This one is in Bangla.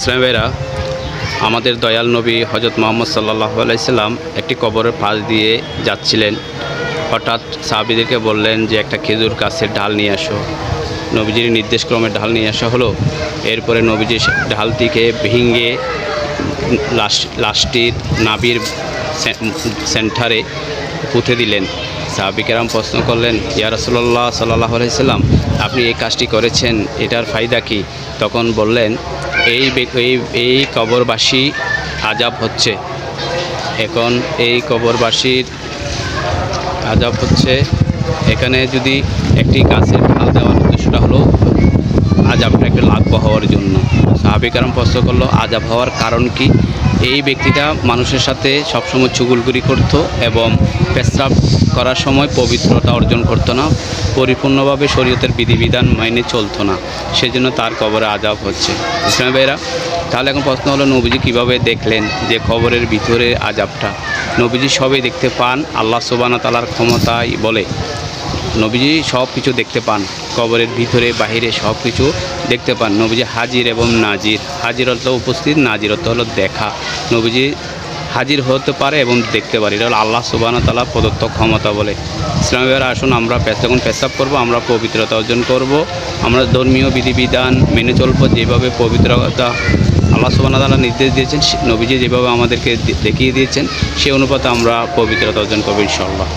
ইসলাম ভাইরা, আমাদের দয়াল নবী হজরত মোহাম্মদ সাল্লাহ আলাইসাল্লাম একটি কবরের পাশ দিয়ে যাচ্ছিলেন। হঠাৎ সাহাবিদেরকে বললেন যে, একটা খেজুর গাছের ডাল নিয়ে আসো। নবীজির নির্দেশক্রমে ঢাল নিয়ে আসা হলো। এরপরে নবীজি ঢালটিকে ভেঙে লাশ লাশটির নাবির সেন্টারে পুঁতে দিলেন। সাহাবিকেরাম প্রশ্ন করলেন, ইয়া রসল্লাহ সাল্লাহ আলাইসাল্লাম আপনি এই কাজটি করেছেন, এটার ফায়দা কি? তখন বললেন এই এই কবরবাসী আজাব হচ্ছে। এখন এই কবরবাসীর আজাব হচ্ছে। এখানে যদি একটি গাছের ঢাল দেওয়ার উদ্দেশ্যটা হলো আজাবটা একটা লাঘব হওয়ার জন্য। সাহাবিকারম প্রশ্ন করল, আজাব হওয়ার কারণ কি? এই ব্যক্তিটা মানুষের সাথে সবসময় চুগুলগুরি করত এবং পেশাব করার সময় পবিত্রতা অর্জন করতো না, পরিপূর্ণভাবে শরীয়তের বিধিবিধান মাইনে চলতো না। সেজন্য তার কবরে আজাব হচ্ছে। ইসলাম ভাইরা তাহলে এখন প্রশ্ন হলো, নবীজি কীভাবে দেখলেন যে কবরের ভিতরে আজাবটা? নবীজি সবই দেখতে পান, আল্লাহ সুবানা তালার ক্ষমতাই বলে। নবীজি সব কিছু দেখতে পান। কবরের ভিতরে, বাহিরে সব কিছু দেখতে পান। নবীজি হাজির এবং নাজির। হাজির অর্থ উপস্থিত নাজির অর্থ হলো দেখা। নবীজি হাজির হতে পারে এবং দেখতে পারে। এটা হলো আল্লাহ সুবাহ তালা প্রদত্ত ক্ষমতা বলে। ইসলামের আসুন আমরা যখন পেশাব করব, আমরা পবিত্রতা অর্জন করব। আমরা ধর্মীয় বিধিবিধান মেনে চলবো, যেভাবে পবিত্রতা আল্লাহ সুবাহ তালা নির্দেশ দিয়েছেন নবীজি যেভাবে আমাদেরকে দেখিয়ে দিয়েছেন, সে অনুপাতে আমরা পবিত্রতা অর্জন করব ইনশাল্লাহ